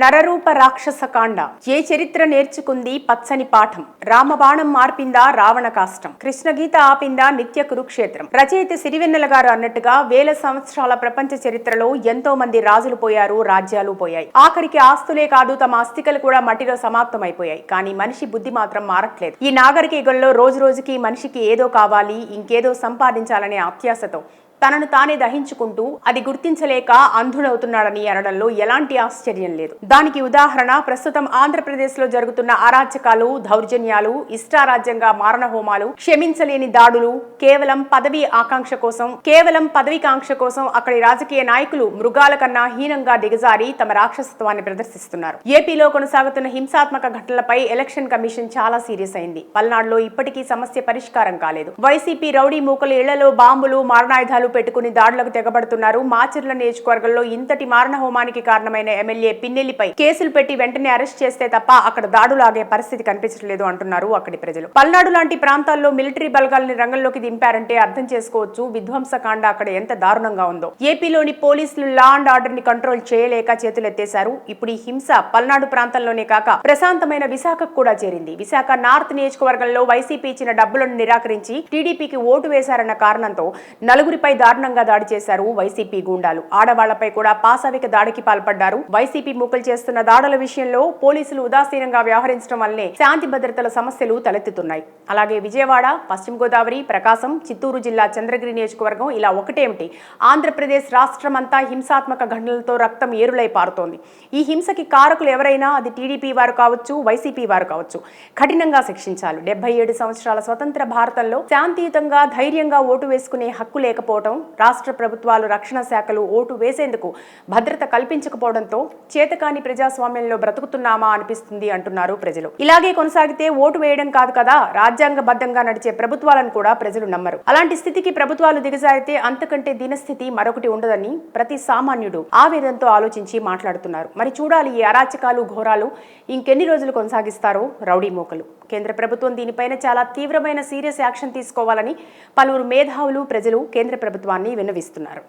నరరూప రాక్షస కాండ. ఏ చరిత్ర నేర్చుకుంది పచ్చని పాఠం? రామబాణం మార్పిందా రావణ కాష్టం? కృష్ణగీత ఆపిందా నిత్య కురుక్షేత్రం? రచయిత సిరివెన్నెల గారు అన్నట్టుగా వేల సంవత్సరాల ప్రపంచ చరిత్రలో ఎంతో మంది రాజులు పోయారు రాజ్యాలు పోయాయి. ఆఖరికి ఆస్తులే కాదు తమ అస్థికలు కూడా మట్టిలో సమాప్తమైపోయాయి. కానీ మనిషి బుద్ధి మాత్రం మారట్లేదు. ఈ నాగరికయుగంలో రోజు రోజుకి మనిషికి ఏదో కావాలి ఇంకేదో సంపాదించాలనే అత్యాశతో తనను తానే దహించుకుంటూ అది గుర్తించలేక అంధుడవుతున్నాడని అనడంలో ఎలాంటి ఆశ్చర్యం లేదు. దానికి ఉదాహరణ ప్రస్తుతం ఆంధ్రప్రదేశ్లో జరుగుతున్న అరాచకాలు దౌర్జన్యాలు ఇష్టారాజ్యంగా మారణ హోమాలు క్షమించలేని దాడులు కేవలం పదవి ఆకాంక్ష కోసం కేవలం పదవికాంక్ష కోసం అక్కడి రాజకీయ నాయకులు మృగాల కన్నా హీనంగా దిగజారి తమ రాక్షసత్వాన్ని ప్రదర్శిస్తున్నారు. ఏపీలో కొనసాగుతున్న హింసాత్మక ఘటనలపై ఎలక్షన్ కమిషన్ చాలా సీరియస్ అయింది. పల్నాడులో ఇప్పటికీ సమస్య పరిష్కారం కాలేదు. వైసీపీ రౌడీ మూకలు ఇళ్ళలో బాంబులు మారణాయుధాలు పెట్టుకుని దాడులకు తెగబడుతున్నారు. మాచర్ల నియోజకవర్గంలో ఇంతటి మారణ హోమానికి కారణమైన ఎమ్మెల్యే పిన్నెల్లిపై కేసులు పెట్టి వెంటనే అరెస్ట్ చేస్తే తప్ప అక్కడ దాడులు ఆగే పరిస్థితి కనిపించట్లేదు అంటున్నారు అక్కడి ప్రజలు. పల్నాడు లాంటి ప్రాంతాల్లో మిలిటరీ బలగాల్ని రంగంలోకి దింపారంటే అర్థం చేసుకోవచ్చు. విధ్వంసకాండ అక్కడ ఎంత దారుణంగా ఉందో. ఏపీలోని పోలీసులు లా అండ్ ఆర్డర్ని కంట్రోల్ చేయలేక చేతులెత్తేశారు. ఇప్పుడు ఈ హింస పల్నాడు ప్రాంతంలోనే కాక ప్రశాంతమైన విశాఖకు కూడా చేరింది. విశాఖ నార్త్ నియోజకవర్గంలో వైసీపీ ఇచ్చిన డబ్బులను నిరాకరించి టీడీపీకి ఓటు వేశారన్న కారణంతో నలుగురిపై దారుణంగా దాడి చేశారు వైసీపీ గూండాలు. ఆడవాళ్ళపై కూడా పాశవిక దాడికి పాల్పడ్డారు. వైసీపీ మూకలు చేస్తున్న దాడుల విషయంలో పోలీసులు ఉదాసీనంగా వ్యవహరించడం వల్లే శాంతి భద్రతల సమస్యలు తలెత్తుతున్నాయి. అలాగే విజయవాడ పశ్చిమ గోదావరి ప్రకాశం చిత్తూరు జిల్లా చంద్రగిరి నియోజకవర్గం ఇలా ఒకటేమిటి ఆంధ్రప్రదేశ్ రాష్ట్రమంతా హింసాత్మక ఘటనలతో రక్తం ఏరులై పారుతోంది. ఈ హింసకి కారకులు ఎవరైనా అది టీడీపీ వారు కావచ్చు వైసీపీ వారు కావచ్చు. కఠినంగా శిక్షించాలి. డెబ్బై ఏడు సంవత్సరాల స్వతంత్ర భారతంలో శాంతియుతంగా ధైర్యంగా ఓటు వేసుకునే హక్కు లేకపోవడం రాష్ట్ర ప్రభుత్వాలు రక్షణ శాఖలు ఓటు వేసేందుకు భద్రత కల్పించకపోవడంతో చేతకాని ప్రజాస్వామ్యంలో బ్రతుకుతున్నామా అనిపిస్తుంది అంటున్నారు ప్రజలు. ఇలాగే కొనసాగితే ఓటు వేయడం కాదు కదా రాజ్యాంగబద్ధంగా నడిచే ప్రభుత్వాలను కూడా ప్రజలు నమ్మరు. అలాంటి స్థితికి ప్రభుత్వాలు దిగజారితే అంతకంటే దీనస్థితి మరొకటి ఉండదని ప్రతి సామాన్యుడు ఆవేదనతో ఆలోచించి మాట్లాడుతున్నారు. మరి చూడాలి ఈ అరాచకాలు ఘోరాలు ఇంకెన్ని రోజులు కొనసాగిస్తారో రౌడీ మోకలు. కేంద్ర ప్రభుత్వం దీనిపైన చాలా తీవ్రమైన సీరియస్ యాక్షన్ తీసుకోవాలని పలువురు మేధావులు ప్రజలు కేంద్ర ప్రభుత్వాన్ని విన్నవిస్తున్నారు.